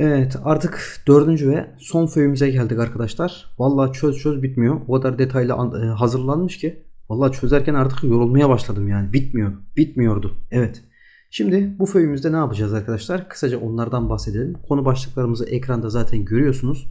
Evet artık dördüncü ve son föyümüze geldik arkadaşlar. Vallahi çöz çöz bitmiyor. O kadar detaylı e, hazırlanmış ki. Vallahi çözerken artık yorulmaya başladım yani. Bitmiyor. Bitmiyordu. Evet. Şimdi bu föyümüzde ne yapacağız arkadaşlar? Kısaca onlardan bahsedelim. Konu başlıklarımızı ekranda zaten görüyorsunuz.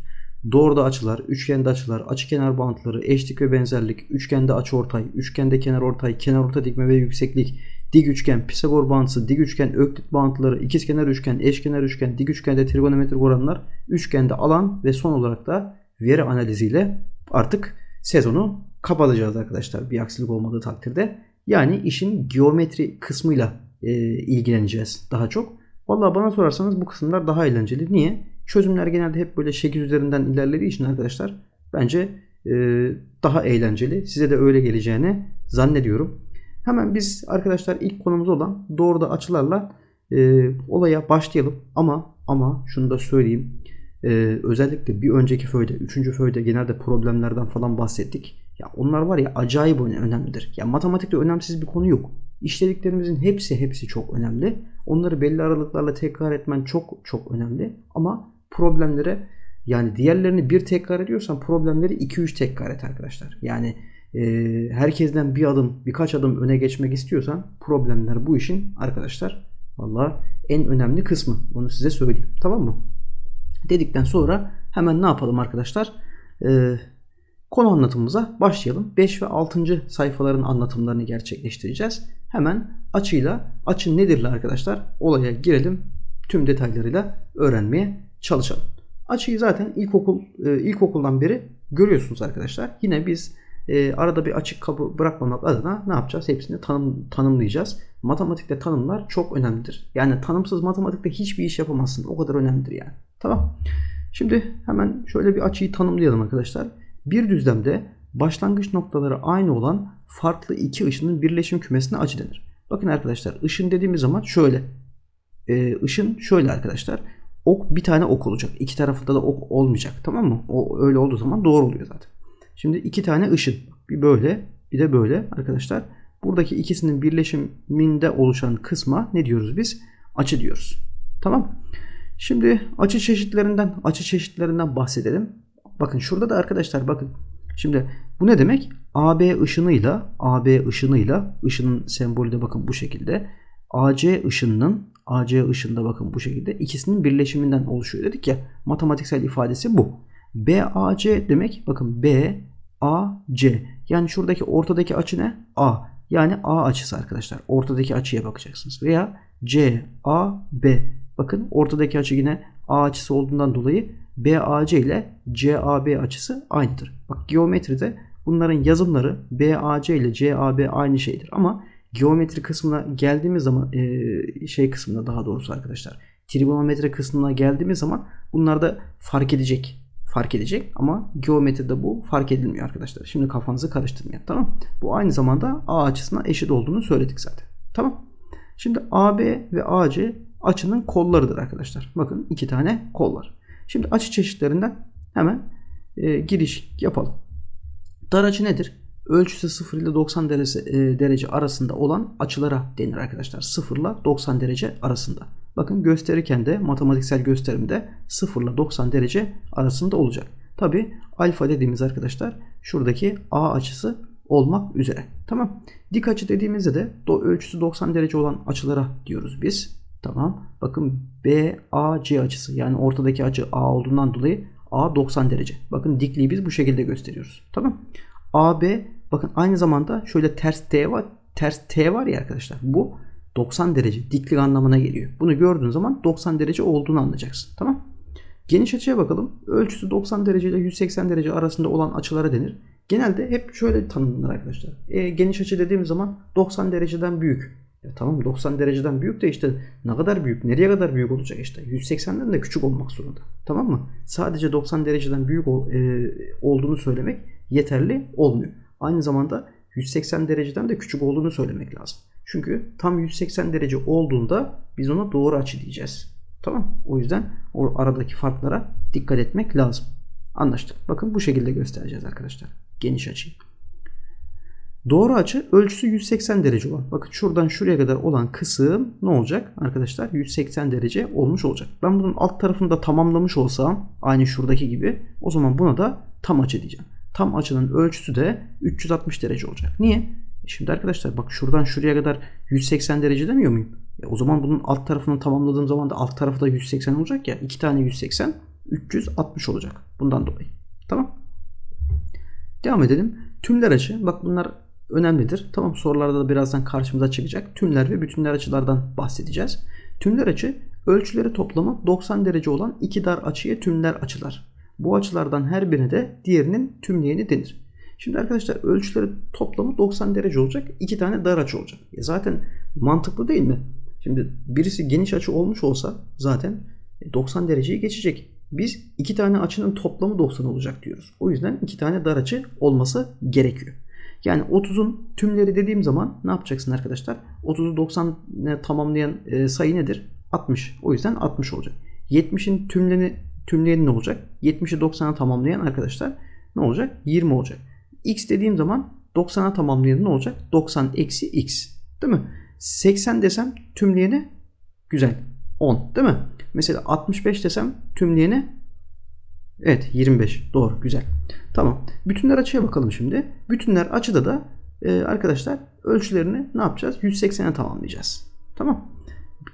Doğruda açılar, üçgende açılar, açıkenar bağıntıları, eşlik ve benzerlik, üçgende açıortay, üçgende kenarortay, kenarorta dikme ve yükseklik, dik üçgen, Pisagor bağıntısı, dik üçgen, öklit bağıntıları, ikizkenar üçgen, eşkenar üçgen, dik üçgende trigonometrik oranlar, üçgende alan ve son olarak da veri analiziyle artık sezonu kapatacağız arkadaşlar bir aksilik olmadığı takdirde. Yani işin geometri kısmıyla e, ilgileneceğiz daha çok. Vallahi bana sorarsanız bu kısımlar daha eğlenceli. Niye? Çözümler genelde hep böyle şekil üzerinden ilerlediği için arkadaşlar bence e, daha eğlenceli. Size de öyle geleceğini zannediyorum. Hemen biz arkadaşlar ilk konumuz olan doğruda açılarla e, olaya başlayalım. Ama ama şunu da söyleyeyim. E, özellikle bir önceki föyde, üçüncü föyde genelde problemlerden falan bahsettik. Ya onlar var ya acayip öne- önemlidir. Ya matematikte önemsiz bir konu yok. İşlediklerimizin hepsi hepsi çok önemli. Onları belli aralıklarla tekrar etmen çok çok önemli. Ama problemlere yani diğerlerini bir tekrar ediyorsan problemleri 2-3 tekrar et arkadaşlar. Yani e, herkesten bir adım birkaç adım öne geçmek istiyorsan problemler bu işin arkadaşlar valla en önemli kısmı. Onu size söyleyeyim. Tamam mı? Dedikten sonra hemen ne yapalım arkadaşlar? Ee, konu anlatımımıza başlayalım. 5 ve 6. sayfaların anlatımlarını gerçekleştireceğiz. Hemen açıyla, açı nedirle arkadaşlar olaya girelim. Tüm detaylarıyla öğrenmeye çalışalım. Açıyı zaten ilkokul e, ilkokuldan beri görüyorsunuz arkadaşlar. Yine biz e, arada bir açık kabı bırakmamak adına ne yapacağız? Hepsini tanım, tanımlayacağız. Matematikte tanımlar çok önemlidir. Yani tanımsız matematikte hiçbir iş yapamazsın. O kadar önemlidir yani. Tamam. Şimdi hemen şöyle bir açıyı tanımlayalım arkadaşlar. Bir düzlemde başlangıç noktaları aynı olan farklı iki ışının birleşim kümesine açı denir. Bakın arkadaşlar ışın dediğimiz zaman şöyle. Ee, ışın şöyle arkadaşlar. Ok bir tane ok olacak. İki tarafında da ok olmayacak. Tamam mı? O öyle olduğu zaman doğru oluyor zaten. Şimdi iki tane ışın. Bir böyle bir de böyle arkadaşlar. Buradaki ikisinin birleşiminde oluşan kısma ne diyoruz biz? Açı diyoruz. Tamam. Şimdi açı çeşitlerinden açı çeşitlerinden bahsedelim. Bakın şurada da arkadaşlar bakın. Şimdi bu ne demek? AB ışınıyla AB ışınıyla ışının sembolü de bakın bu şekilde. AC ışınının AC ışında bakın bu şekilde ikisinin birleşiminden oluşuyor dedik ya. Matematiksel ifadesi bu. BAC demek bakın BAC yani şuradaki ortadaki açı ne? A. Yani A açısı arkadaşlar. Ortadaki açıya bakacaksınız. Veya CAB. Bakın ortadaki açı yine A açısı olduğundan dolayı BAC ile CAB açısı aynıdır. Bak geometride bunların yazımları BAC ile CAB aynı şeydir. Ama geometri kısmına geldiğimiz zaman e, şey kısmına daha doğrusu arkadaşlar trigonometri kısmına geldiğimiz zaman bunlar da fark edecek. Fark edecek ama geometride bu fark edilmiyor arkadaşlar. Şimdi kafanızı karıştırmayın. Tamam. Bu aynı zamanda A açısına eşit olduğunu söyledik zaten. Tamam. Şimdi AB ve AC açının kollarıdır arkadaşlar. Bakın iki tane kol var. Şimdi açı çeşitlerinden hemen e, giriş yapalım. Dar açı nedir? Ölçüsü 0 ile 90 derece, e, derece arasında olan açılara denir arkadaşlar. 0 ile 90 derece arasında. Bakın gösterirken de matematiksel gösterimde 0 ile 90 derece arasında olacak. Tabi alfa dediğimiz arkadaşlar şuradaki A açısı olmak üzere. Tamam. Dik açı dediğimizde de do ölçüsü 90 derece olan açılara diyoruz biz. Tamam. Bakın BAC açısı yani ortadaki açı A olduğundan dolayı A 90 derece. Bakın dikliği biz bu şekilde gösteriyoruz. Tamam. AB bakın aynı zamanda şöyle ters T var. Ters T var ya arkadaşlar. Bu 90 derece diklik anlamına geliyor. Bunu gördüğün zaman 90 derece olduğunu anlayacaksın. Tamam. Geniş açıya bakalım. Ölçüsü 90 derece ile 180 derece arasında olan açılara denir. Genelde hep şöyle tanımlanır arkadaşlar. E, geniş açı dediğimiz zaman 90 dereceden büyük. Ya tamam 90 dereceden büyük de işte ne kadar büyük, nereye kadar büyük olacak işte. 180'den de küçük olmak zorunda. Tamam mı? Sadece 90 dereceden büyük ol, e, olduğunu söylemek yeterli olmuyor. Aynı zamanda 180 dereceden de küçük olduğunu söylemek lazım. Çünkü tam 180 derece olduğunda biz ona doğru açı diyeceğiz. Tamam O yüzden o aradaki farklara dikkat etmek lazım. Anlaştık. Bakın bu şekilde göstereceğiz arkadaşlar. Geniş açıyı. Doğru açı ölçüsü 180 derece olan. Bakın şuradan şuraya kadar olan kısım ne olacak arkadaşlar? 180 derece olmuş olacak. Ben bunun alt tarafını da tamamlamış olsam aynı şuradaki gibi o zaman buna da tam açı diyeceğim. Tam açının ölçüsü de 360 derece olacak. Niye? Şimdi arkadaşlar bak şuradan şuraya kadar 180 derece demiyor muyum? E o zaman bunun alt tarafını tamamladığım zaman da alt tarafı da 180 olacak ya. iki tane 180 360 olacak. Bundan dolayı. Tamam. Devam edelim. Tümler açı. Bak bunlar önemlidir. Tamam sorularda da birazdan karşımıza çıkacak. Tümler ve bütünler açılardan bahsedeceğiz. Tümler açı ölçüleri toplamı 90 derece olan iki dar açıya tümler açılar. Bu açılardan her birine de diğerinin tümleyeni denir. Şimdi arkadaşlar ölçüleri toplamı 90 derece olacak. iki tane dar açı olacak. Ya zaten mantıklı değil mi? Şimdi birisi geniş açı olmuş olsa zaten 90 dereceyi geçecek. Biz iki tane açının toplamı 90 olacak diyoruz. O yüzden iki tane dar açı olması gerekiyor. Yani 30'un tümleri dediğim zaman ne yapacaksın arkadaşlar? 30'u 90'a tamamlayan e, sayı nedir? 60. O yüzden 60 olacak. 70'in tümleni tümleyeni ne olacak? 70'i 90'a tamamlayan arkadaşlar ne olacak? 20 olacak. X dediğim zaman 90'a tamamlayan ne olacak? 90 eksi X. Değil mi? 80 desem tümleyeni güzel. 10 değil mi? Mesela 65 desem tümleyeni evet 25. Doğru güzel. Tamam. Bütünler açıya bakalım şimdi. Bütünler açıda da e, arkadaşlar ölçülerini ne yapacağız? 180'e tamamlayacağız. Tamam.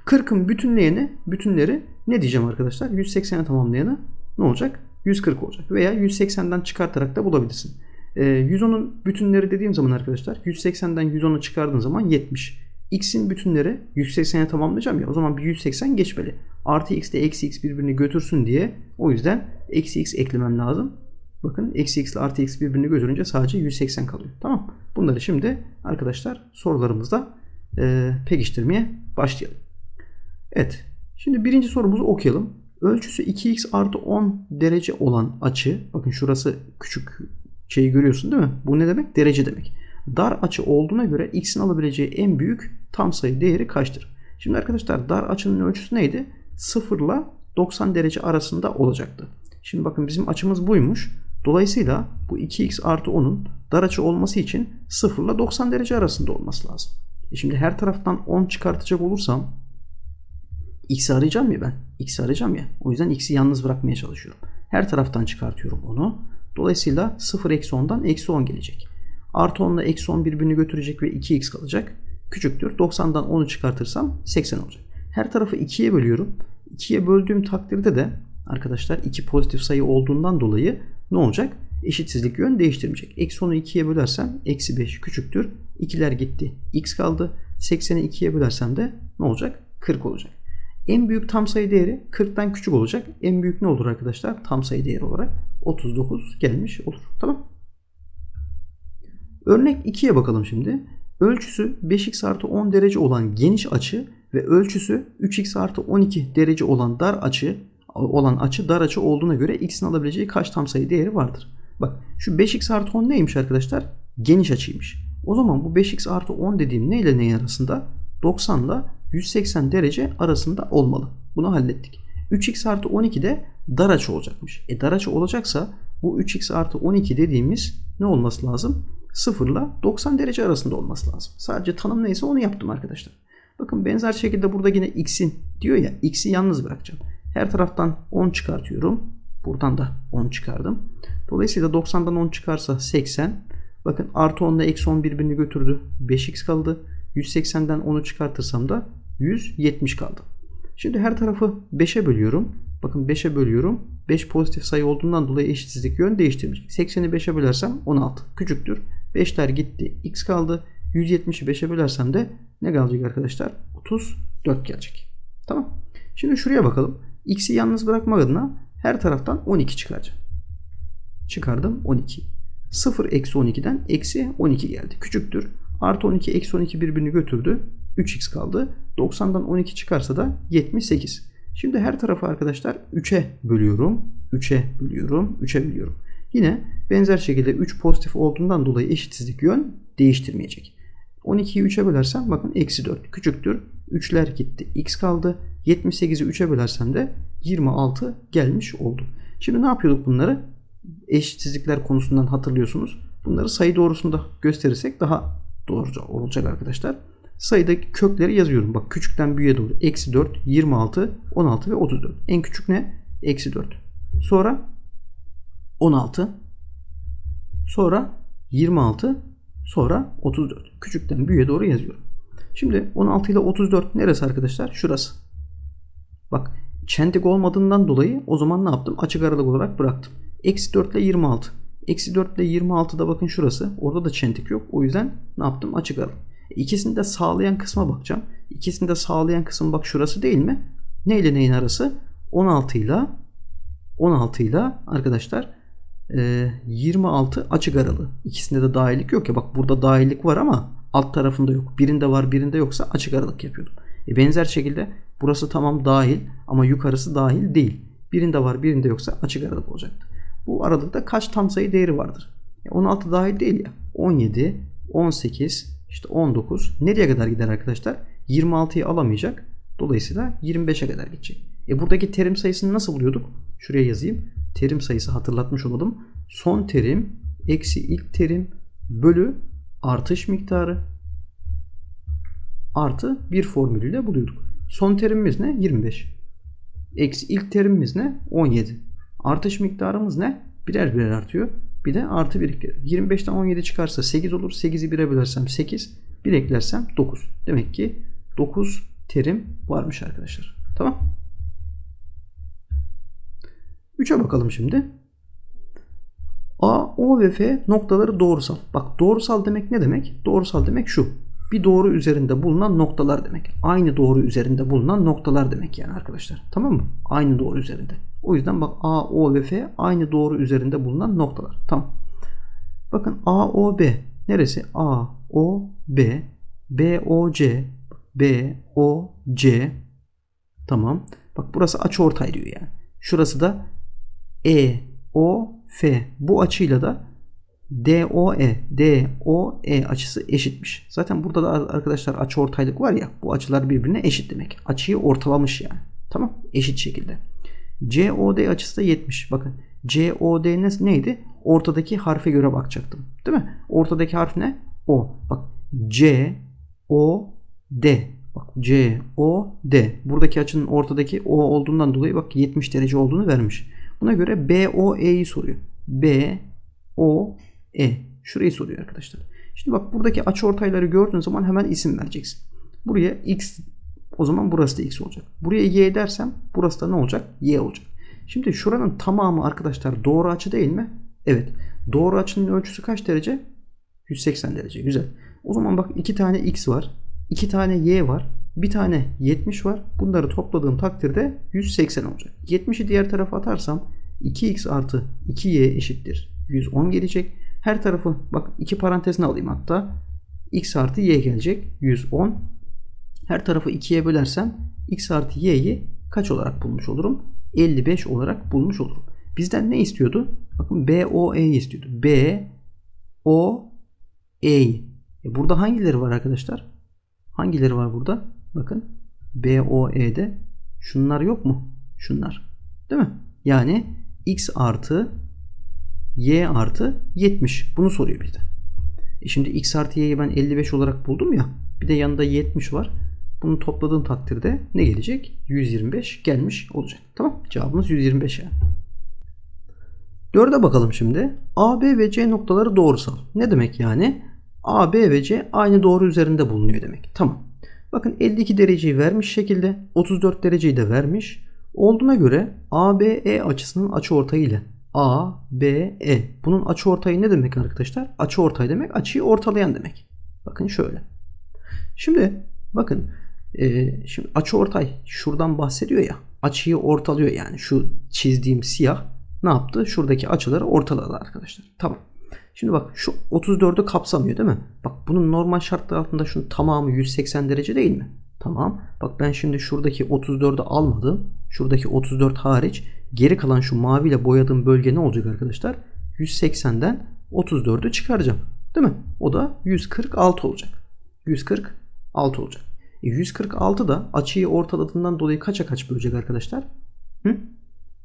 40'ın bütünleyeni bütünleri ne diyeceğim arkadaşlar? 180'e tamamlayanı ne olacak? 140 olacak. Veya 180'den çıkartarak da bulabilirsin. E, 110'un bütünleri dediğim zaman arkadaşlar 180'den 110'u çıkardığın zaman 70. X'in bütünleri 180'e tamamlayacağım ya o zaman bir 180 geçmeli. Artı x ile eksi x birbirini götürsün diye o yüzden eksi x eklemem lazım. Bakın eksi x ile artı x birbirini götürünce sadece 180 kalıyor. Tamam. Bunları şimdi arkadaşlar sorularımızda e, pekiştirmeye başlayalım. Evet. Şimdi birinci sorumuzu okuyalım. Ölçüsü 2x artı 10 derece olan açı. Bakın şurası küçük şeyi görüyorsun değil mi? Bu ne demek? Derece demek. Dar açı olduğuna göre x'in alabileceği en büyük tam sayı değeri kaçtır? Şimdi arkadaşlar dar açının ölçüsü neydi? 0 ile 90 derece arasında olacaktı. Şimdi bakın bizim açımız buymuş. Dolayısıyla bu 2x artı 10'un dar açı olması için 0 ile 90 derece arasında olması lazım. E şimdi her taraftan 10 çıkartacak olursam x'i arayacağım ya ben. x'i arayacağım ya. O yüzden x'i yalnız bırakmaya çalışıyorum. Her taraftan çıkartıyorum onu. Dolayısıyla 0 eksi 10'dan eksi 10 gelecek. Artı 10 ile eksi 10 birbirini götürecek ve 2x kalacak. Küçüktür. 90'dan 10'u çıkartırsam 80 olacak. Her tarafı 2'ye bölüyorum. 2'ye böldüğüm takdirde de arkadaşlar 2 pozitif sayı olduğundan dolayı ne olacak? Eşitsizlik yön değiştirmeyecek. Eksi 10'u 2'ye bölersem eksi 5 küçüktür. 2'ler gitti. X kaldı. 80'i 2'ye bölersem de ne olacak? 40 olacak. En büyük tam sayı değeri 40'tan küçük olacak. En büyük ne olur arkadaşlar? Tam sayı değeri olarak 39 gelmiş olur. Tamam. Örnek 2'ye bakalım şimdi. Ölçüsü 5x artı 10 derece olan geniş açı ve ölçüsü 3x artı 12 derece olan dar açı olan açı dar açı olduğuna göre x'in alabileceği kaç tam sayı değeri vardır? Bak şu 5x artı 10 neymiş arkadaşlar? Geniş açıymış. O zaman bu 5x artı 10 dediğim ne ile neyin arasında? 90 ile 180 derece arasında olmalı. Bunu hallettik. 3x artı 12 de dar açı olacakmış. E dar açı olacaksa bu 3x artı 12 dediğimiz ne olması lazım? 0 ile 90 derece arasında olması lazım. Sadece tanım neyse onu yaptım arkadaşlar. Bakın benzer şekilde burada yine x'in diyor ya x'i yalnız bırakacağım. Her taraftan 10 çıkartıyorum. Buradan da 10 çıkardım. Dolayısıyla 90'dan 10 çıkarsa 80. Bakın artı 10 ile eksi 10 birbirini götürdü. 5x kaldı. 180'den 10'u çıkartırsam da 170 kaldı. Şimdi her tarafı 5'e bölüyorum. Bakın 5'e bölüyorum. 5 pozitif sayı olduğundan dolayı eşitsizlik yön değiştirmeyecek. 80'i 5'e bölersem 16 küçüktür. 5'ler gitti. X kaldı. 170'i 5'e bölersem de ne gelecek arkadaşlar? 34 gelecek. Tamam. Şimdi şuraya bakalım. X'i yalnız bırakmak adına her taraftan 12 çıkaracağım. Çıkardım 12. 0 eksi 12'den eksi 12 geldi. Küçüktür. Artı 12 eksi 12 birbirini götürdü. 3x kaldı. 90'dan 12 çıkarsa da 78. Şimdi her tarafı arkadaşlar 3'e bölüyorum. 3'e bölüyorum. 3'e bölüyorum. Yine benzer şekilde 3 pozitif olduğundan dolayı eşitsizlik yön değiştirmeyecek. 12'yi 3'e bölersem bakın eksi 4 küçüktür. 3'ler gitti. X kaldı. 78'i 3'e bölersem de 26 gelmiş oldu. Şimdi ne yapıyorduk bunları? Eşitsizlikler konusundan hatırlıyorsunuz. Bunları sayı doğrusunda gösterirsek daha doğruca olacak arkadaşlar. Sayıdaki kökleri yazıyorum. Bak küçükten büyüğe doğru. Eksi 4, 26, 16 ve 34. En küçük ne? Eksi 4. Sonra 16. Sonra 26. Sonra 34. Küçükten büyüğe doğru yazıyorum. Şimdi 16 ile 34 neresi arkadaşlar? Şurası. Bak çentik olmadığından dolayı o zaman ne yaptım? Açık aralık olarak bıraktım. Eksi 4 ile 26. Eksi 4 ile 26'da bakın şurası. Orada da çentik yok. O yüzden ne yaptım? Açık aralık. E, İkisini de sağlayan kısma bakacağım. İkisini de sağlayan kısım bak şurası değil mi? Ne ile neyin arası? 16 ile 16 ile arkadaşlar e, 26 açık aralığı. İkisinde de dahillik yok ya. Bak burada dahillik var ama alt tarafında yok. Birinde var birinde yoksa açık aralık yapıyordum. E, benzer şekilde burası tamam dahil ama yukarısı dahil değil. Birinde var birinde yoksa açık aralık olacaktı. Bu aralıkta kaç tam sayı değeri vardır? E, 16 dahil değil ya. 17, 18, işte 19. Nereye kadar gider arkadaşlar? 26'yı alamayacak. Dolayısıyla 25'e kadar gidecek. E buradaki terim sayısını nasıl buluyorduk? Şuraya yazayım. Terim sayısı hatırlatmış olalım. Son terim eksi ilk terim bölü artış miktarı artı bir formülüyle buluyorduk. Son terimimiz ne? 25. Eksi ilk terimimiz ne? 17. Artış miktarımız ne? Birer birer artıyor. Bir de artı 1 25'ten 17 çıkarsa 8 olur. 8'i 1'e bölersem 8. 1 eklersem 9. Demek ki 9 terim varmış arkadaşlar. Tamam. 3'e bakalım şimdi. A, O ve F noktaları doğrusal. Bak doğrusal demek ne demek? Doğrusal demek şu. Bir doğru üzerinde bulunan noktalar demek. Aynı doğru üzerinde bulunan noktalar demek yani arkadaşlar. Tamam mı? Aynı doğru üzerinde. O yüzden bak A, O ve F aynı doğru üzerinde bulunan noktalar. Tamam. Bakın A, O, B. Neresi? A, O, B. B, O, C. B, O, C. Tamam. Bak burası açı ortay diyor yani. Şurası da E, O, F. Bu açıyla da DOE, DOE açısı eşitmiş. Zaten burada da arkadaşlar açı ortaylık var ya. Bu açılar birbirine eşit demek. Açıyı ortalamış yani. Tamam? Eşit şekilde. COD açısı da 70. Bakın COD ne, neydi? Ortadaki harfe göre bakacaktım. Değil mi? Ortadaki harf ne? O. Bak C O D. Bak C O D. Buradaki açının ortadaki O olduğundan dolayı bak 70 derece olduğunu vermiş. Buna göre BOE'yi soruyor. B O E. Şurayı soruyor arkadaşlar. Şimdi bak buradaki açı ortayları gördüğün zaman hemen isim vereceksin. Buraya X o zaman burası da X olacak. Buraya Y dersem burası da ne olacak? Y olacak. Şimdi şuranın tamamı arkadaşlar doğru açı değil mi? Evet. Doğru açının ölçüsü kaç derece? 180 derece. Güzel. O zaman bak iki tane X var. iki tane Y var. Bir tane 70 var. Bunları topladığım takdirde 180 olacak. 70'i diğer tarafa atarsam 2x artı 2y eşittir. 110 gelecek. Her tarafı bak iki parantezine alayım hatta. x artı y gelecek. 110. Her tarafı 2'ye bölersem x artı y'yi kaç olarak bulmuş olurum? 55 olarak bulmuş olurum. Bizden ne istiyordu? Bakın BOE'yi istiyordu. B O E. Burada hangileri var arkadaşlar? Hangileri var burada? Bakın BOE'de şunlar yok mu? Şunlar. Değil mi? Yani x artı y artı 70. Bunu soruyor bizde. E şimdi x artı y'yi ben 55 olarak buldum ya. Bir de yanında 70 var. Bunu topladığın takdirde ne gelecek? 125 gelmiş olacak. Tamam. Cevabımız 125 yani. 4'e bakalım şimdi. A, B ve C noktaları doğrusal. Ne demek yani? A, B ve C aynı doğru üzerinde bulunuyor demek. Tamam. Bakın 52 dereceyi vermiş şekilde 34 dereceyi de vermiş. Olduğuna göre ABE açısının açıortayı ile ABE. Bunun açıortayı ne demek arkadaşlar? Açıortay demek açıyı ortalayan demek. Bakın şöyle. Şimdi bakın e, şimdi açıortay şuradan bahsediyor ya. Açıyı ortalıyor yani. Şu çizdiğim siyah ne yaptı? Şuradaki açıları ortaladı arkadaşlar. Tamam. Şimdi bak şu 34'ü kapsamıyor değil mi? Bak bunun normal şartlar altında şunun tamamı 180 derece değil mi? Tamam. Bak ben şimdi şuradaki 34'ü almadım. Şuradaki 34 hariç geri kalan şu maviyle boyadığım bölge ne olacak arkadaşlar? 180'den 34'ü çıkaracağım. Değil mi? O da 146 olacak. 146 olacak. E 146 da açıyı ortaladığından dolayı kaça kaç bölecek arkadaşlar? Hı?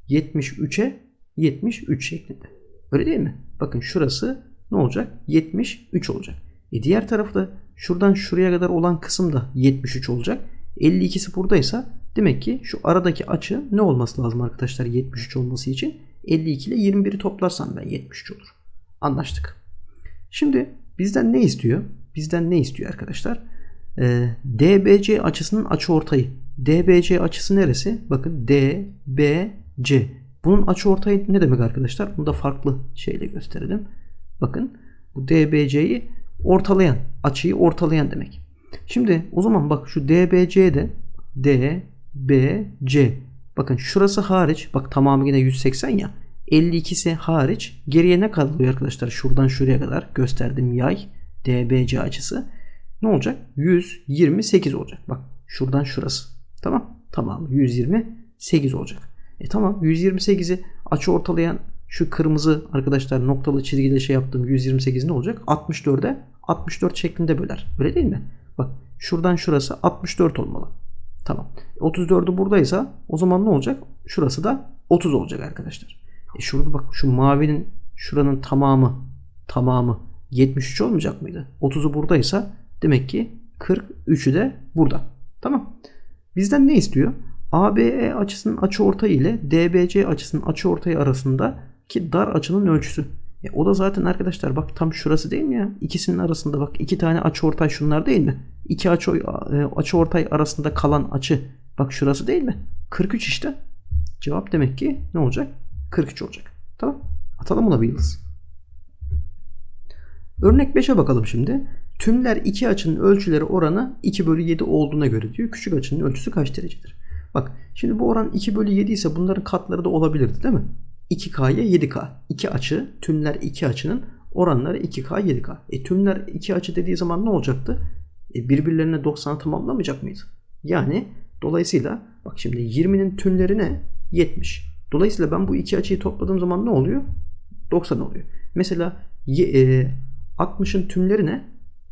73'e 73 şeklinde. Öyle değil mi? Bakın şurası ne olacak? 73 olacak. E diğer tarafı da şuradan şuraya kadar olan kısım da 73 olacak. 52'si buradaysa demek ki şu aradaki açı ne olması lazım arkadaşlar 73 olması için? 52 ile 21'i toplarsam ben 73 olur. Anlaştık. Şimdi bizden ne istiyor? Bizden ne istiyor arkadaşlar? Ee, DBC açısının açı ortayı. DBC açısı neresi? Bakın DBC. Bunun açı ortayı ne demek arkadaşlar? Bunu da farklı şeyle gösterelim. Bakın bu DBC'yi ortalayan, açıyı ortalayan demek. Şimdi o zaman bak şu DBC'de DBC bakın şurası hariç bak tamamı yine 180 ya 52'si hariç geriye ne kalıyor arkadaşlar? Şuradan şuraya kadar gösterdim yay DBC açısı. Ne olacak? 128 olacak. Bak şuradan şurası. Tamam? Tamam 128 olacak. E tamam 128'i açı ortalayan şu kırmızı arkadaşlar noktalı çizgiyle şey yaptığım 128 ne olacak? 64'e 64 şeklinde böler. Öyle değil mi? Bak şuradan şurası 64 olmalı tamam 34'ü buradaysa o zaman ne olacak şurası da 30 olacak arkadaşlar e şurada bak şu mavinin şuranın tamamı tamamı 73 olmayacak mıydı? 30'u buradaysa demek ki 43'ü de burada. Tamam. Bizden ne istiyor? ABE açısının açı ortayı ile DBC açısının açı ortayı arasındaki dar açının ölçüsü. E o da zaten arkadaşlar bak tam şurası değil mi ya? İkisinin arasında bak iki tane açı ortay şunlar değil mi? İki açı, e, açı ortay arasında kalan açı bak şurası değil mi? 43 işte. Cevap demek ki ne olacak? 43 olacak. Tamam. Atalım buna bir yıldız. Örnek 5'e bakalım şimdi. Tümler iki açının ölçüleri oranı 2 bölü 7 olduğuna göre diyor. Küçük açının ölçüsü kaç derecedir? Bak şimdi bu oran 2 bölü 7 ise bunların katları da olabilirdi değil mi? 2K'ya 7K. İki açı, tümler iki açının oranları 2K 7K. E tümler iki açı dediği zaman ne olacaktı? E, birbirlerine 90'a tamamlamayacak mıydı? Yani dolayısıyla bak şimdi 20'nin tümleri ne? 70. Dolayısıyla ben bu iki açıyı topladığım zaman ne oluyor? 90 oluyor. Mesela e, 60'ın tümleri ne?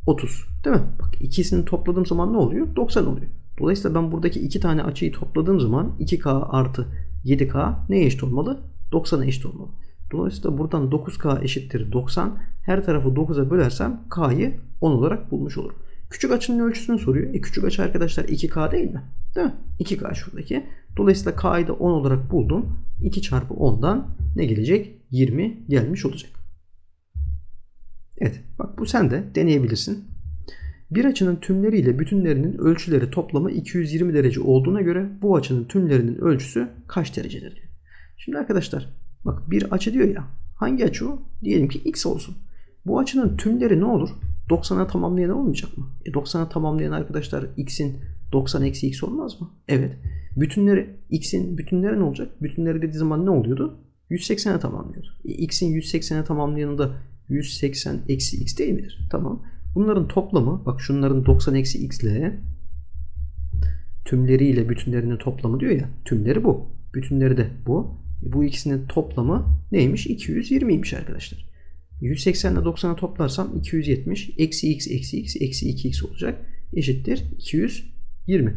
30. Değil mi? Bak ikisini topladığım zaman ne oluyor? 90 oluyor. Dolayısıyla ben buradaki iki tane açıyı topladığım zaman 2K artı 7K neye eşit olmalı? 90'a eşit olmalı. Dolayısıyla buradan 9K eşittir 90. Her tarafı 9'a bölersem K'yı 10 olarak bulmuş olurum. Küçük açının ölçüsünü soruyor. E küçük açı arkadaşlar 2K değil mi? Değil mi? 2K şuradaki. Dolayısıyla K'yı da 10 olarak buldum. 2 çarpı 10'dan ne gelecek? 20 gelmiş olacak. Evet bak bu sen de deneyebilirsin. Bir açının tümleri ile bütünlerinin ölçüleri toplamı 220 derece olduğuna göre bu açının tümlerinin ölçüsü kaç derecedir. Şimdi arkadaşlar bak bir açı diyor ya hangi açı o? Diyelim ki x olsun. Bu açının tümleri ne olur? 90'a tamamlayan olmayacak mı? E 90'a tamamlayan arkadaşlar x'in 90 eksi x olmaz mı? Evet. Bütünleri x'in bütünleri ne olacak? Bütünleri dediği zaman ne oluyordu? 180'e tamamlıyordu. E, x'in 180'e tamamlayanında 180 eksi x değil midir? Tamam. Bunların toplamı bak şunların 90 eksi x ile tümleriyle bütünlerinin toplamı diyor ya. Tümleri bu. Bütünleri de bu. Bu ikisinin toplamı neymiş? 220'ymiş arkadaşlar. 180 ile 90'a toplarsam 270 eksi x eksi x eksi 2x olacak. Eşittir 220.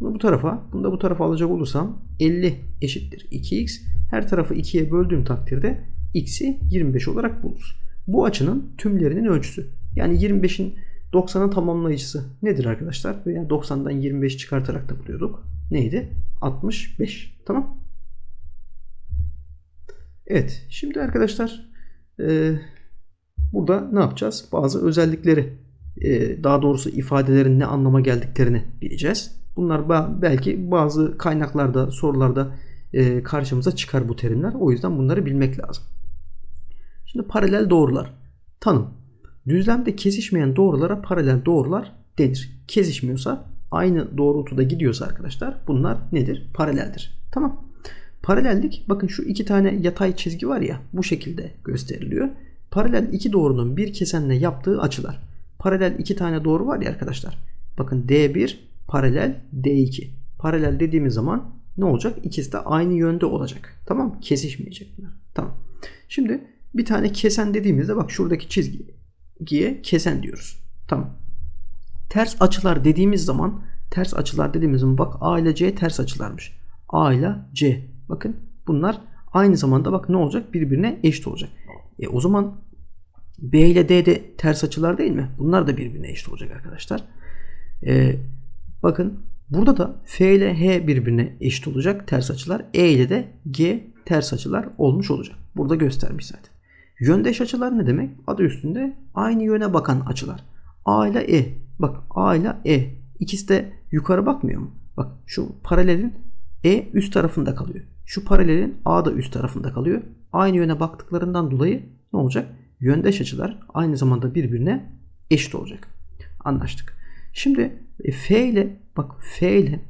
Bunu bu tarafa, bunu da bu tarafa alacak olursam 50 eşittir 2x. Her tarafı 2'ye böldüğüm takdirde x'i 25 olarak buluruz. Bu açının tümlerinin ölçüsü. Yani 25'in 90'a tamamlayıcısı nedir arkadaşlar? Veya 90'dan 25 çıkartarak da buluyorduk. Neydi? 65. Tamam. Evet. Şimdi arkadaşlar e, burada ne yapacağız? Bazı özellikleri e, daha doğrusu ifadelerin ne anlama geldiklerini bileceğiz. Bunlar belki bazı kaynaklarda, sorularda e, karşımıza çıkar bu terimler. O yüzden bunları bilmek lazım. Şimdi paralel doğrular. Tanım. Düzlemde kesişmeyen doğrulara paralel doğrular denir. Kesişmiyorsa aynı doğrultuda gidiyorsa arkadaşlar bunlar nedir? Paraleldir. Tamam. Paralellik bakın şu iki tane yatay çizgi var ya bu şekilde gösteriliyor. Paralel iki doğrunun bir kesenle yaptığı açılar. Paralel iki tane doğru var ya arkadaşlar. Bakın D1 paralel D2. Paralel dediğimiz zaman ne olacak? İkisi de aynı yönde olacak. Tamam Kesişmeyecekler. Tamam. Şimdi bir tane kesen dediğimizde bak şuradaki çizgiye kesen diyoruz. Tamam. Ters açılar dediğimiz zaman ters açılar dediğimiz zaman bak A ile C ters açılarmış. A ile C. Bakın bunlar aynı zamanda bak ne olacak? Birbirine eşit olacak. E o zaman B ile D de ters açılar değil mi? Bunlar da birbirine eşit olacak arkadaşlar. Ee, bakın burada da F ile H birbirine eşit olacak ters açılar. E ile de G ters açılar olmuş olacak. Burada göstermiş zaten. Yöndeş açılar ne demek? Adı üstünde aynı yöne bakan açılar. A ile E. Bak A ile E. İkisi de yukarı bakmıyor mu? Bak şu paralelin E üst tarafında kalıyor. Şu paralelin A da üst tarafında kalıyor. Aynı yöne baktıklarından dolayı ne olacak? Yöndeş açılar aynı zamanda birbirine eşit olacak. Anlaştık. Şimdi e, F ile bak F ile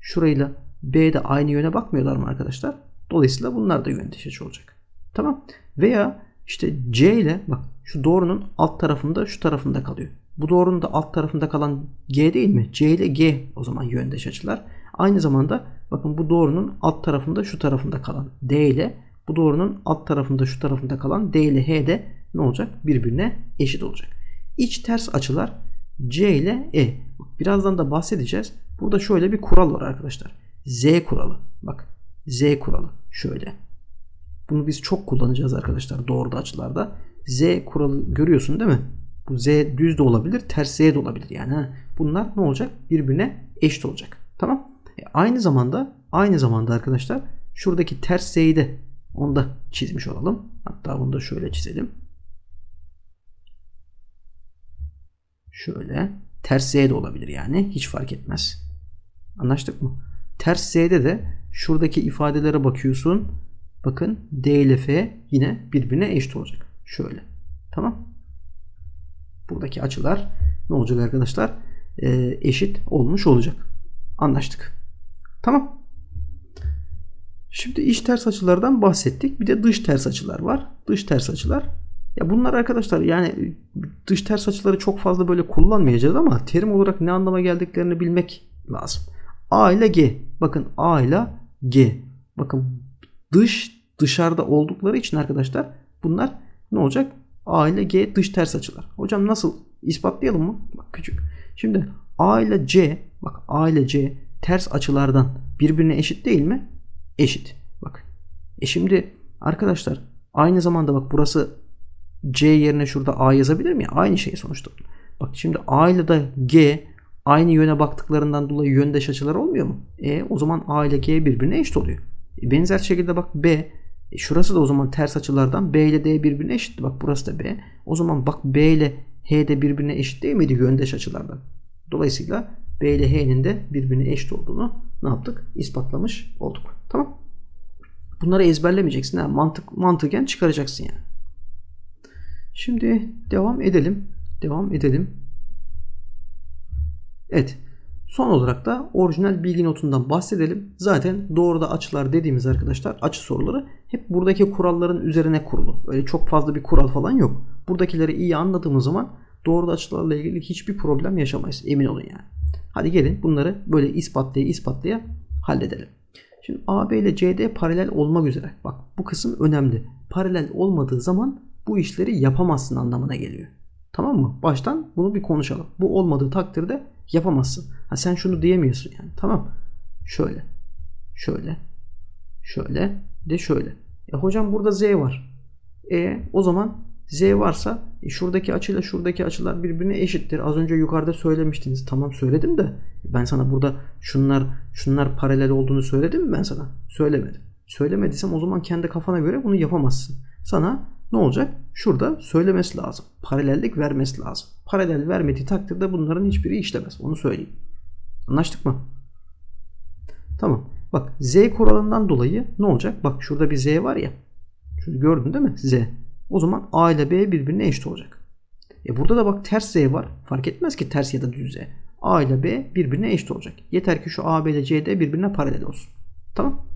şurayla B de aynı yöne bakmıyorlar mı arkadaşlar? Dolayısıyla bunlar da yöndeş açı olacak. Tamam. Veya işte C ile bak şu doğrunun alt tarafında şu tarafında kalıyor. Bu doğrunun da alt tarafında kalan G değil mi? C ile G o zaman yöndeş açılar. Aynı zamanda bakın bu doğrunun alt tarafında şu tarafında kalan D ile bu doğrunun alt tarafında şu tarafında kalan D ile H de ne olacak? Birbirine eşit olacak. İç ters açılar C ile E. Birazdan da bahsedeceğiz. Burada şöyle bir kural var arkadaşlar. Z kuralı. Bak Z kuralı şöyle. Bunu biz çok kullanacağız arkadaşlar doğru açılarda. Z kuralı görüyorsun değil mi? Bu Z düz de olabilir, ters Z de olabilir. Yani bunlar ne olacak? Birbirine eşit olacak. Tamam? E, aynı zamanda aynı zamanda arkadaşlar şuradaki ters Z'yi de onu da çizmiş olalım. Hatta bunu da şöyle çizelim. Şöyle ters Z de olabilir yani hiç fark etmez. Anlaştık mı? Ters Z'de de şuradaki ifadelere bakıyorsun. Bakın D ile F yine birbirine eşit olacak. Şöyle. Tamam. Buradaki açılar ne olacak arkadaşlar? Ee, eşit olmuş olacak. Anlaştık. Tamam. Şimdi iç ters açılardan bahsettik. Bir de dış ters açılar var. Dış ters açılar. Ya bunlar arkadaşlar yani dış ters açıları çok fazla böyle kullanmayacağız ama terim olarak ne anlama geldiklerini bilmek lazım. A ile G. Bakın A ile G. Bakın dış dışarıda oldukları için arkadaşlar bunlar ne olacak? A ile G dış ters açılar. Hocam nasıl ispatlayalım mı? Bak küçük. Şimdi A ile C bak A ile C ters açılardan birbirine eşit değil mi? Eşit. Bak. E şimdi arkadaşlar aynı zamanda bak burası C yerine şurada A yazabilir mi? Aynı şey sonuçta. Bak şimdi A ile de G aynı yöne baktıklarından dolayı yöndeş açılar olmuyor mu? E o zaman A ile G birbirine eşit oluyor. E, benzer şekilde bak B e, şurası da o zaman ters açılardan B ile D birbirine eşit. Bak burası da B. O zaman bak B ile H de birbirine eşit değil miydi yöndeş açılardan? Dolayısıyla B ile H'nin de birbirine eşit olduğunu ne yaptık? İspatlamış olduk. Tamam. Bunları ezberlemeyeceksin. Ha. Mantık, mantıken çıkaracaksın yani. Şimdi devam edelim. Devam edelim. Evet. Son olarak da orijinal bilgi notundan bahsedelim. Zaten doğruda açılar dediğimiz arkadaşlar açı soruları hep buradaki kuralların üzerine kurulu. Öyle çok fazla bir kural falan yok. Buradakileri iyi anladığımız zaman doğruda açılarla ilgili hiçbir problem yaşamayız. Emin olun yani. Hadi gelin bunları böyle ispatlaya ispatlaya halledelim. Şimdi AB ile CD paralel olmak üzere. Bak bu kısım önemli. Paralel olmadığı zaman bu işleri yapamazsın anlamına geliyor. Tamam mı? Baştan bunu bir konuşalım. Bu olmadığı takdirde yapamazsın. Ha sen şunu diyemiyorsun yani. Tamam. Şöyle. Şöyle. Şöyle. De şöyle. E hocam burada Z var. E o zaman Z varsa e, şuradaki açıyla şuradaki açılar birbirine eşittir. Az önce yukarıda söylemiştiniz. Tamam söyledim de ben sana burada şunlar şunlar paralel olduğunu söyledim mi ben sana? Söylemedim. Söylemediysem o zaman kendi kafana göre bunu yapamazsın. Sana ne olacak? Şurada söylemesi lazım. Paralellik vermesi lazım. Paralel vermediği takdirde bunların hiçbiri işlemez. Onu söyleyeyim. Anlaştık mı? Tamam. Bak Z kuralından dolayı ne olacak? Bak şurada bir Z var ya. Şunu gördün değil mi? Z. O zaman A ile B birbirine eşit olacak. E burada da bak ters Z var. Fark etmez ki ters ya da düz Z. A ile B birbirine eşit olacak. Yeter ki şu A, B ile C de birbirine paralel olsun. Tamam.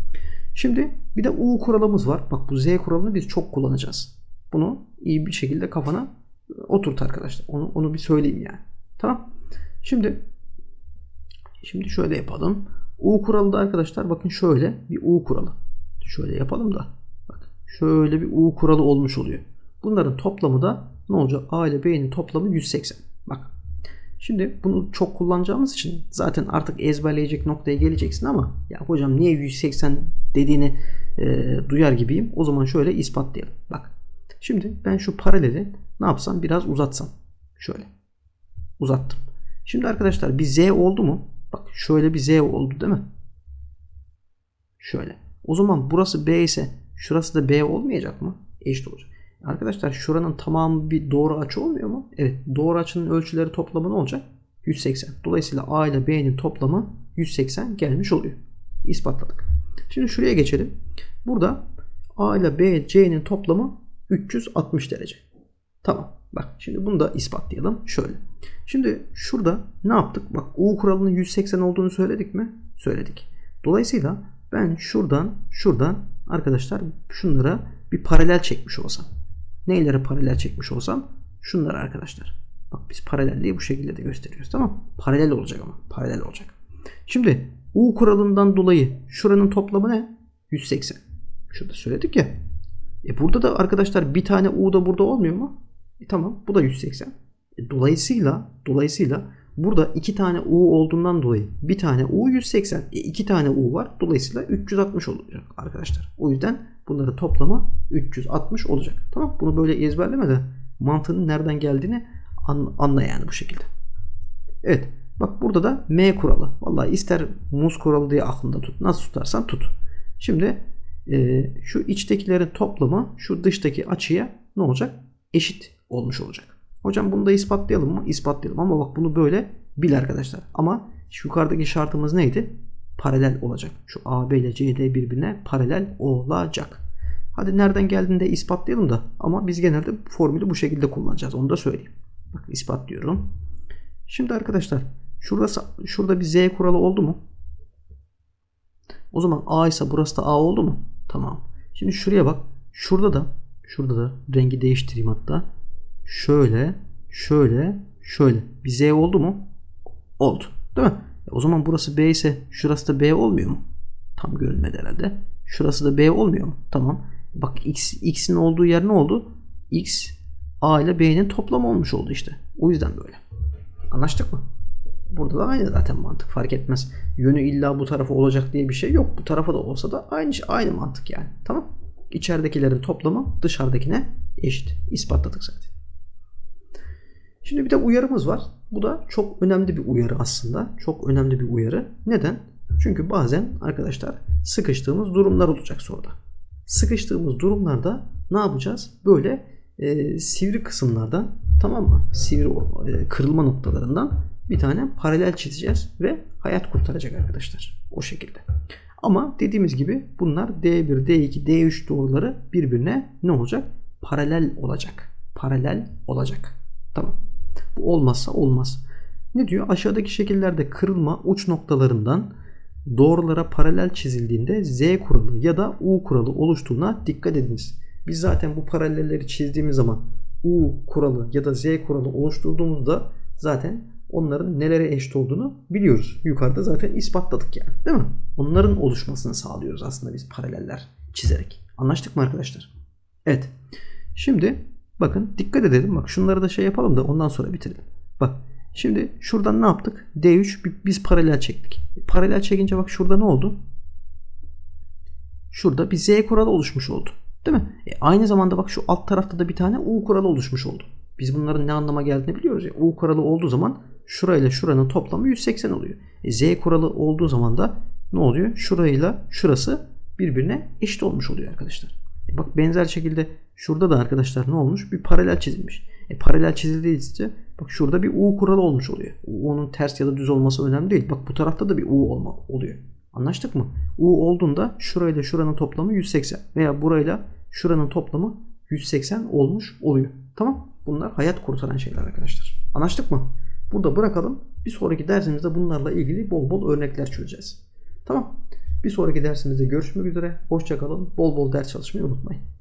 Şimdi bir de U kuralımız var. Bak bu Z kuralını biz çok kullanacağız. Bunu iyi bir şekilde kafana oturt arkadaşlar. Onu, onu bir söyleyeyim yani. Tamam. Şimdi şimdi şöyle yapalım. U kuralı da arkadaşlar bakın şöyle bir U kuralı. Şöyle yapalım da. Şöyle bir U kuralı olmuş oluyor. Bunların toplamı da ne olacak? A ile B'nin toplamı 180. Bak. Şimdi bunu çok kullanacağımız için zaten artık ezberleyecek noktaya geleceksin ama ya hocam niye 180 dediğini e, duyar gibiyim. O zaman şöyle ispatlayalım. Bak Şimdi ben şu paraleli ne yapsam biraz uzatsam. Şöyle. Uzattım. Şimdi arkadaşlar bir z oldu mu? Bak şöyle bir z oldu değil mi? Şöyle. O zaman burası b ise şurası da b olmayacak mı? Eşit olacak. Arkadaşlar şuranın tamamı bir doğru açı olmuyor mu? Evet. Doğru açının ölçüleri toplamı ne olacak? 180. Dolayısıyla A ile B'nin toplamı 180 gelmiş oluyor. İspatladık. Şimdi şuraya geçelim. Burada A ile B, C'nin toplamı 360 derece. Tamam. Bak şimdi bunu da ispatlayalım. Şöyle. Şimdi şurada ne yaptık? Bak U kuralının 180 olduğunu söyledik mi? Söyledik. Dolayısıyla ben şuradan şuradan arkadaşlar şunlara bir paralel çekmiş olsam. Neylere paralel çekmiş olsam? Şunları arkadaşlar. Bak biz paralelliği bu şekilde de gösteriyoruz. Tamam Paralel olacak ama. Paralel olacak. Şimdi U kuralından dolayı şuranın toplamı ne? 180. Şurada söyledik ya. E burada da arkadaşlar bir tane U da burada olmuyor mu? E tamam bu da 180. E dolayısıyla dolayısıyla burada iki tane U olduğundan dolayı bir tane U 180. E iki tane U var. Dolayısıyla 360 olacak arkadaşlar. O yüzden bunların toplamı 360 olacak. Tamam Bunu böyle ezberleme de mantığının nereden geldiğini anla yani bu şekilde. Evet. Bak burada da M kuralı. Vallahi ister muz kuralı diye aklında tut. Nasıl tutarsan tut. Şimdi e, şu içtekilerin toplamı şu dıştaki açıya ne olacak? Eşit olmuş olacak. Hocam bunu da ispatlayalım mı? İspatlayalım ama bak bunu böyle bil arkadaşlar. Ama şu yukarıdaki şartımız neydi? Paralel olacak. Şu AB ile CD birbirine paralel olacak. Hadi nereden geldiğini de ispatlayalım da ama biz genelde formülü bu şekilde kullanacağız. Onu da söyleyeyim. Bak ispatlıyorum. Şimdi arkadaşlar şurada şurada bir z kuralı oldu mu? O zaman a ise burası da a oldu mu? Tamam. Şimdi şuraya bak. Şurada da şurada da rengi değiştireyim hatta. Şöyle, şöyle, şöyle. Bir z oldu mu? Oldu. Değil mi? E o zaman burası b ise şurası da b olmuyor mu? Tam görünmedi herhalde. Şurası da b olmuyor mu? Tamam. Bak x x'in olduğu yer ne oldu? x a ile b'nin toplamı olmuş oldu işte. O yüzden böyle. Anlaştık mı? Burada da aynı zaten mantık fark etmez. Yönü illa bu tarafa olacak diye bir şey yok. Bu tarafa da olsa da aynı şey, aynı mantık yani. Tamam? İçeridekilerin toplamı dışarıdakine eşit. İspatladık zaten. Şimdi bir de uyarımız var. Bu da çok önemli bir uyarı aslında. Çok önemli bir uyarı. Neden? Çünkü bazen arkadaşlar sıkıştığımız durumlar olacak soruda. Sıkıştığımız durumlarda ne yapacağız? Böyle e, sivri kısımlardan tamam mı? Sivri e, kırılma noktalarından bir tane paralel çizeceğiz ve hayat kurtaracak arkadaşlar. O şekilde. Ama dediğimiz gibi bunlar D1, D2, D3 doğruları birbirine ne olacak? Paralel olacak. Paralel olacak. Tamam. Bu olmazsa olmaz. Ne diyor? Aşağıdaki şekillerde kırılma uç noktalarından doğrulara paralel çizildiğinde Z kuralı ya da U kuralı oluştuğuna dikkat ediniz. Biz zaten bu paralelleri çizdiğimiz zaman U kuralı ya da Z kuralı oluşturduğumuzda zaten onların nelere eşit olduğunu biliyoruz. Yukarıda zaten ispatladık yani. Değil mi? Onların oluşmasını sağlıyoruz aslında biz paraleller çizerek. Anlaştık mı arkadaşlar? Evet. Şimdi bakın dikkat edelim. Bak şunları da şey yapalım da ondan sonra bitirelim. Bak şimdi şuradan ne yaptık? D3 biz paralel çektik. Paralel çekince bak şurada ne oldu? Şurada bir Z kuralı oluşmuş oldu. Değil mi? E aynı zamanda bak şu alt tarafta da bir tane U kuralı oluşmuş oldu. Biz bunların ne anlama geldiğini biliyoruz ya. U kuralı olduğu zaman şurayla şuranın toplamı 180 oluyor. E, Z kuralı olduğu zaman da ne oluyor? Şurayla şurası birbirine eşit olmuş oluyor arkadaşlar. E, bak benzer şekilde şurada da arkadaşlar ne olmuş? Bir paralel çizilmiş. E, paralel çizildiğince bak şurada bir U kuralı olmuş oluyor. U'nun ters ya da düz olması önemli değil. Bak bu tarafta da bir U olma oluyor. Anlaştık mı? U olduğunda şurayla şuranın toplamı 180 veya burayla şuranın toplamı 180 olmuş oluyor. Tamam? Bunlar hayat kurtaran şeyler arkadaşlar. Anlaştık mı? Burada bırakalım. Bir sonraki dersimizde bunlarla ilgili bol bol örnekler çözeceğiz. Tamam. Bir sonraki dersimizde görüşmek üzere. Hoşçakalın. Bol bol ders çalışmayı unutmayın.